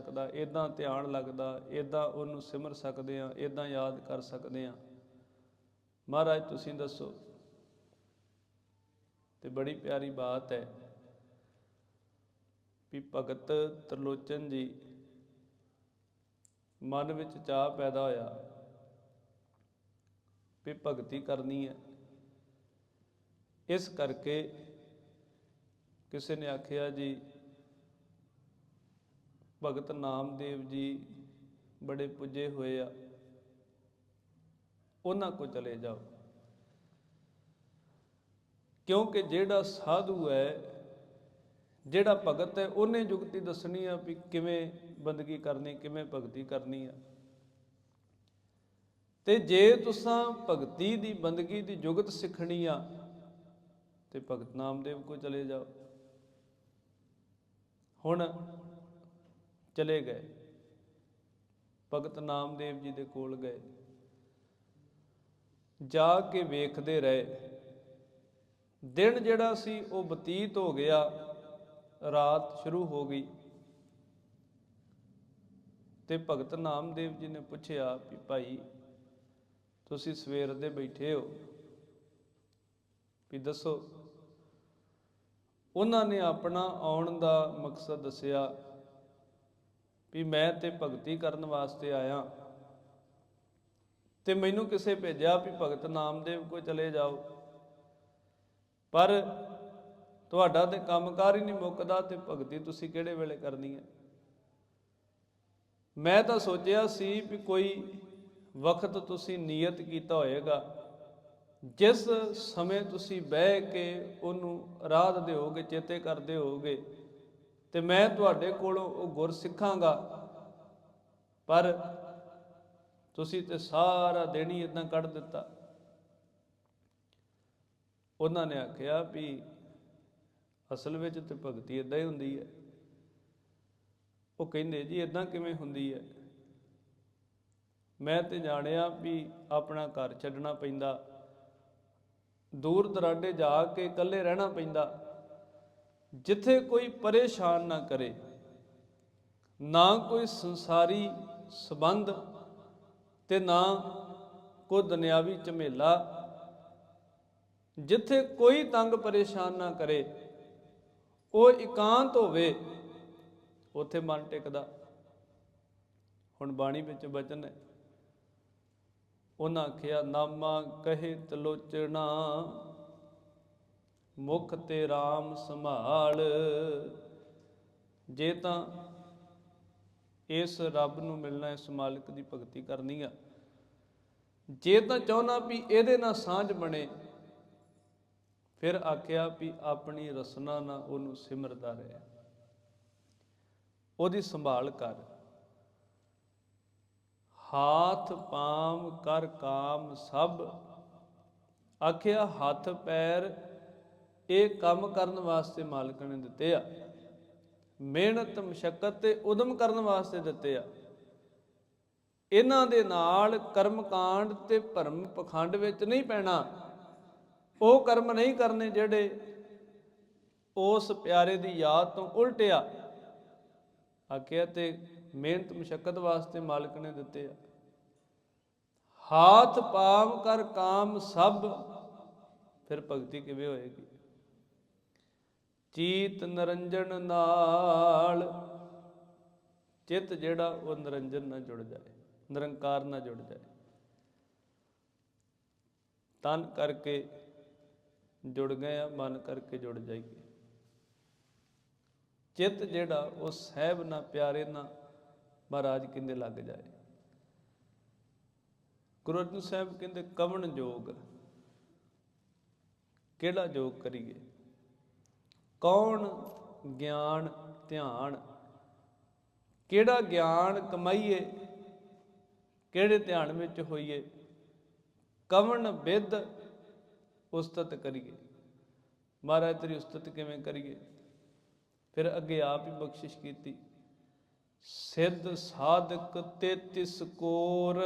ਸਕਦਾ ਇਦਾਂ ਧਿਆਨ ਲੱਗਦਾ ਇਦਾਂ ਉਹਨੂੰ ਸਿਮਰ ਸਕਦੇ ਆ ਇਦਾਂ ਯਾਦ ਕਰ ਸਕਦੇ ਆ ਮਹਾਰਾਜ, ਤੁਸੀਂ ਦੱਸੋ। ਤੇ ਬੜੀ ਪਿਆਰੀ ਬਾਤ ਹੈ ਵੀ ਭਗਤ ਤਰਲੋਚਨ ਜੀ ਮਨ ਵਿੱਚ ਚਾਹ ਪੈਦਾ ਹੋਇਆ ਵੀ ਭਗਤੀ ਕਰਨੀ ਹੈ। ਇਸ ਕਰਕੇ ਕਿਸੇ ਨੇ ਆਖਿਆ ਜੀ ਭਗਤ ਨਾਮਦੇਵ ਜੀ ਬੜੇ ਪੁੱਜੇ ਹੋਏ ਆ। ਉਹਨਾਂ ਕੋ ਚਲੇ ਜਾਓ। ਕਿਉਂਕਿ ਜਿਹੜਾ ਸਾਧੂ ਹੈ, ਜਿਹੜਾ ਭਗਤ ਹੈ, ਉਹਨੇ ਜੁਗਤੀ ਦੱਸਣੀ ਆ ਵੀ ਕਿਵੇਂ ਬੰਦਗੀ ਕਰਨੀ, ਕਿਵੇਂ ਭਗਤੀ ਕਰਨੀ ਆ। ਤੇ ਜੇ ਤੁਸੀਂ ਭਗਤੀ ਦੀ ਬੰਦਗੀ ਦੀ ਜੁਗਤ ਸਿੱਖਣੀ ਆ, ਤੇ ਭਗਤ ਨਾਮਦੇਵ ਕੋ ਚਲੇ ਜਾਓ। ਹੁਣ ਚਲੇ ਗਏ। ਭਗਤ ਨਾਮਦੇਵ ਜੀ ਦੇ ਕੋਲ ਗਏ। ਜਾ ਕੇ ਵੇਖਦੇ ਰਹੇ। ਦਿਨ ਜਿਹੜਾ ਸੀ ਉਹ ਬਤੀਤ ਹੋ ਗਿਆ। ਰਾਤ ਸ਼ੁਰੂ ਹੋ ਗਈ। ਤੇ ਭਗਤ ਨਾਮਦੇਵ ਜੀ ਨੇ ਪੁੱਛਿਆ ਵੀ ਭਾਈ, ਤੁਸੀਂ ਸਵੇਰ ਦੇ ਬੈਠੇ ਹੋ? ਵੀ ਦੱਸੋ। ਉਹਨਾਂ ਨੇ ਆਪਣਾ ਆਉਣ ਦਾ ਮਕਸਦ ਦੱਸਿਆ। ਵੀ ਮੈਂ ਤੇ ਭਗਤੀ ਕਰਨ ਵਾਸਤੇ ਆਇਆ। ਤੇ ਮੈਨੂੰ ਕਿਸੇ ਭੇਜਿਆ ਵੀ ਭਗਤ ਨਾਮਦੇਵ ਕੋ ਚਲੇ ਜਾਓ। ਪਰ ਤੁਹਾਡਾ ਤੇ ਕੰਮਕਾਰ ਹੀ ਨਹੀਂ ਮੁੱਕਦਾ ਤੇ ਭਗਤੀ ਤੁਸੀਂ ਕਿਹੜੇ ਵੇਲੇ ਕਰਨੀ ਹੈ? ਮੈਂ ਤਾਂ ਸੋਚਿਆ ਸੀ ਵੀ ਕੋਈ ਵਕਤ ਤੁਸੀਂ ਨੀਅਤ ਕੀਤਾ ਹੋਏਗਾ। ਜਿਸ ਸਮੇਂ ਤੁਸੀਂ ਬਹਿ ਕੇ ਉਹਨੂੰ ਰਾਹ ਦਿਓਗੇ ਚੇਤੇ ਕਰਦੇ ਹੋਗੇ ਤੇ ਮੈਂ ਤੁਹਾਡੇ ਕੋਲੋਂ ਉਹ ਗੁਰ ਸਿੱਖਾਂਗਾ। ਪਰ ਤੁਸੀਂ ਤੇ ਸਾਰਾ ਦਿਨ ਹੀ ਇਦਾਂ ਕੱਢ ਦਿੱਤਾ। ਉਹਨਾਂ ਨੇ ਆਖਿਆ ਵੀ ਅਸਲ ਵਿੱਚ ਤੇ ਭਗਤੀ ਇਦਾਂ ਹੀ ਹੁੰਦੀ ਹੈ। ਉਹ ਕਹਿੰਦੇ, ਜੀ ਇਦਾਂ ਕਿਵੇਂ ਹੁੰਦੀ ਹੈ? ਮੈਂ ਤੇ ਜਾਣਿਆ ਵੀ ਆਪਣਾ ਘਰ ਛੱਡਣਾ ਪੈਂਦਾ। ਦੂਰ ਦਰਾਡੇ ਜਾ ਕੇ ਇਕੱਲੇ ਰਹਿਣਾ ਪੈਂਦਾ। ਜਿੱਥੇ ਕੋਈ ਪਰੇਸ਼ਾਨ ਨਾ ਕਰੇ, ਨਾ ਕੋਈ ਸੰਸਾਰੀ ਸਬੰਧ ਤੇ ਨਾ ਕੋਈ ਦੁਨਿਆਵੀ ਝਮੇਲਾ। ਜਿੱਥੇ ਕੋਈ ਤੰਗ ਪਰੇਸ਼ਾਨ ਨਾ ਕਰੇ, ਉਹ ਇਕਾਂਤ ਹੋਵੇ, ਉੱਥੇ ਮਨ ਟਿਕਦਾ। ਹੁਣ ਬਾਣੀ ਵਿੱਚ ਬਚਨ ਹੈ। ਉਹਨਾਂ ਆਖਿਆ, ਨਾਮਾ ਕਹੇ ਤਲੋਚਣਾ। ਮੁਖ ਤੇ RAM ਸੰਭਾਲ। ਜੇ ਤਾਂ ਇਸ ਰੱਬ ਨੂੰ ਮਿਲਣਾ, ਇਸ ਮਾਲਕ ਦੀ ਭਗਤੀ ਕਰਨੀ ਆ। ਜੇ ਤਾਂ ਚਾਹਨਾ ਵੀ ਇਹਦੇ ਨਾਲ ਸਾਂਝ ਬਣੇ, ਫਿਰ ਆਖਿਆ ਵੀ ਆਪਣੀ ਰਸਨਾ ਨਾਲ ਉਹਨੂੰ ਸਿਮਰਦਾ ਰਹੇ। ਉਹਦੀ ਸੰਭਾਲ ਕਰ। ਹਾਥ ਪਾਮ ਕਰ ਕਾਮ ਸਭ। ਆਖਿਆ ਹੱਥ ਪੈਰ ਇਹ ਕੰਮ ਕਰਨ ਵਾਸਤੇ ਮਾਲਕ ਨੇ ਦਿੱਤੇ ਆ। ਮਿਹਨਤ, ਮਸ਼ਕਤ ਤੇ ਉਦਮ ਕਰਨ ਵਾਸਤੇ ਦਿੱਤੇ ਆ। ਇਹਨਾਂ ਦੇ ਨਾਲ ਕਰਮਕਾਂਡ ਤੇ ਭਰਮ ਪਖੰਡ ਵਿੱਚ ਨਹੀਂ ਪੈਣਾ। ਉਹ ਕਰਮ ਨਹੀਂ ਕਰਨੇ ਜਿਹੜੇ ਉਸ ਪਿਆਰੇ ਦੀ ਯਾਦ ਤੋਂ ਉਲਟਿਆ ਆਖਿਆ ਤੇ ਮਿਹਨਤ ਮੁਸ਼ਕਲ ਵਾਸਤੇ ਮਾਲਕ ਨੇ ਦਿੱਤੇ ਆ। ਹਾਥ ਪਾਮ ਕਰ ਕਾਮ ਸਭ, ਫਿਰ ਭਗਤੀ ਕਿਵੇਂ ਹੋਏਗੀ? ਚੀਤ ਨਰੰਜਨ ਨਾਲ। ਚਿਤ ਜਿਹੜਾ ਉਹ ਨਰੰਜਨ ਨਾਲ ਜੁੜ ਜਾਏ, ਨਿਰੰਕਾਰ ਨਾਲ ਜੁੜ ਜਾਏ। ਤਨ ਕਰਕੇ ਜੁੜ ਗਏ ਆ, ਮਨ ਕਰਕੇ ਜੁੜ ਜਾਈਏ। ਚਿੱਤ ਜਿਹੜਾ ਉਹ ਸਹਿਬ ਨਾ ਪਿਆਰੇ ਨਾ ਮਹਾਰਾਜ ਕਹਿੰਦੇ ਲੱਗ ਜਾਏ। ਗੁਰੂ ਅਰਜਨ ਸਾਹਿਬ ਕਹਿੰਦੇ ਕਵਣ ਜੋਗ, ਕਿਹੜਾ ਜੋਗ ਕਰੀਏ? ਕੌਣ ਗਿਆਨ ਧਿਆਨ? ਕਿਹੜਾ ਗਿਆਨ ਕਮਾਈਏ? ਕਿਹੜੇ ਧਿਆਨ ਵਿੱਚ ਹੋਈਏ? ਕਵਣ ਵਿਦ ਉਸਤਤ ਕਰੀਏ? ਮਹਾਰਾਜ, ਤੇਰੀ ਉਸਤਤ ਕਿਵੇਂ ਕਰੀਏ? ਫਿਰ ਅੱਗੇ ਆਪ ਹੀ ਬਖਸ਼ਿਸ਼ ਕੀਤੀ। ਸਿੱਧ ਸਾਧਕ 33 ਕੋਰ।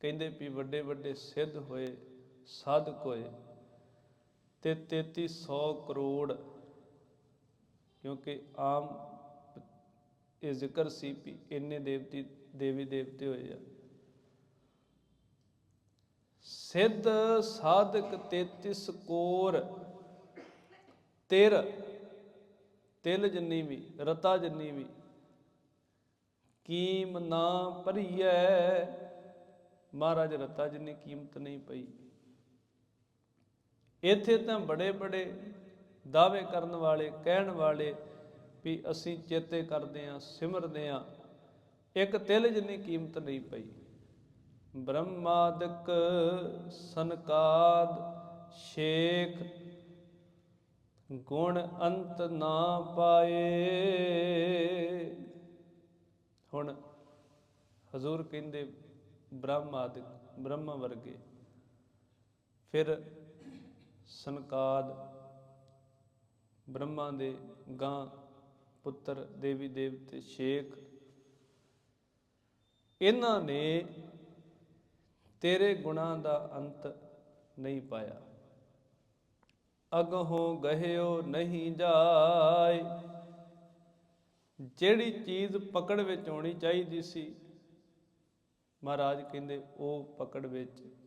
ਕਹਿੰਦੇ ਵੀ ਵੱਡੇ ਵੱਡੇ ਸਿੱਧ ਹੋਏ, ਸਾਧਕ ਹੋਏ। ਤੇ 3300 ਕਰੋੜ, ਕਿਉਂਕਿ ਆਮ ਇਹ ਜ਼ਿਕਰ ਸੀ ਵੀ ਇੰਨੇ ਦੇਵਤੀ, ਦੇਵੀ ਦੇਵਤੇ ਹੋਏ ਆ। ਸਿੱਧ ਸਾਧਕ 33 ਕੋਰ, ਤਿਰ, ਤਿਲ ਜੰਨੀ ਵੀ, ਰਤਾ ਜੰਨੀ ਵੀ, ਕੀਮ ਨਾ ਭਰੀਐ। ਮਹਾਰਾਜ, ਰਤਾ ਜਿੰਨੀ ਕੀਮਤ ਨਹੀਂ ਪਈ। ਇੱਥੇ ਤਾਂ ਬੜੇ ਬੜੇ ਦਾਅਵੇ ਕਰਨ ਵਾਲੇ, ਕਹਿਣ ਵਾਲੇ ਵੀ ਅਸੀਂ ਚੇਤੇ ਕਰਦੇ ਆਂ ਸਿਮਰਦੇ ਆਂ ਇੱਕ ਤਿਲ ਜਿੰਨੀ ਕੀਮਤ ਨਹੀਂ ਪਈ। ਬ੍ਰਹਮਾਦਿਕ ਸੰਕਾਦ ਸ਼ੇਖ ਗੁਣ ਅੰਤ ਨਾ ਪਾਏ। ਹੁਣ ਹਜ਼ੂਰ ਕਹਿੰਦੇ ਬ੍ਰਹਮ ਆਦਿਕ ਬ੍ਰਹਮ ਵਰਗੇ। ਫਿਰ ਸਨਕਾਦ, ਬ੍ਰਹਮਾ ਦੇ ਗਾਂ, ਪੁੱਤਰ, ਦੇਵੀ ਦੇਵਤੇ, ਸ਼ੇਖ। ਇਹਨਾਂ ਨੇ ਤੇਰੇ ਗੁਣਾਂ ਦਾ ਅੰਤ ਨਹੀਂ ਪਾਇਆ। ਅਗਹੋਂ ਗਹਿਓ ਨਹੀਂ ਜਾਏ। ਜਿਹੜੀ ਚੀਜ਼ ਪਕੜ ਵਿੱਚ ਆਉਣੀ ਚਾਹੀਦੀ ਸੀ, ਮਹਾਰਾਜ ਕਹਿੰਦੇ, ਉਹ ਪਕੜ ਵਿੱਚ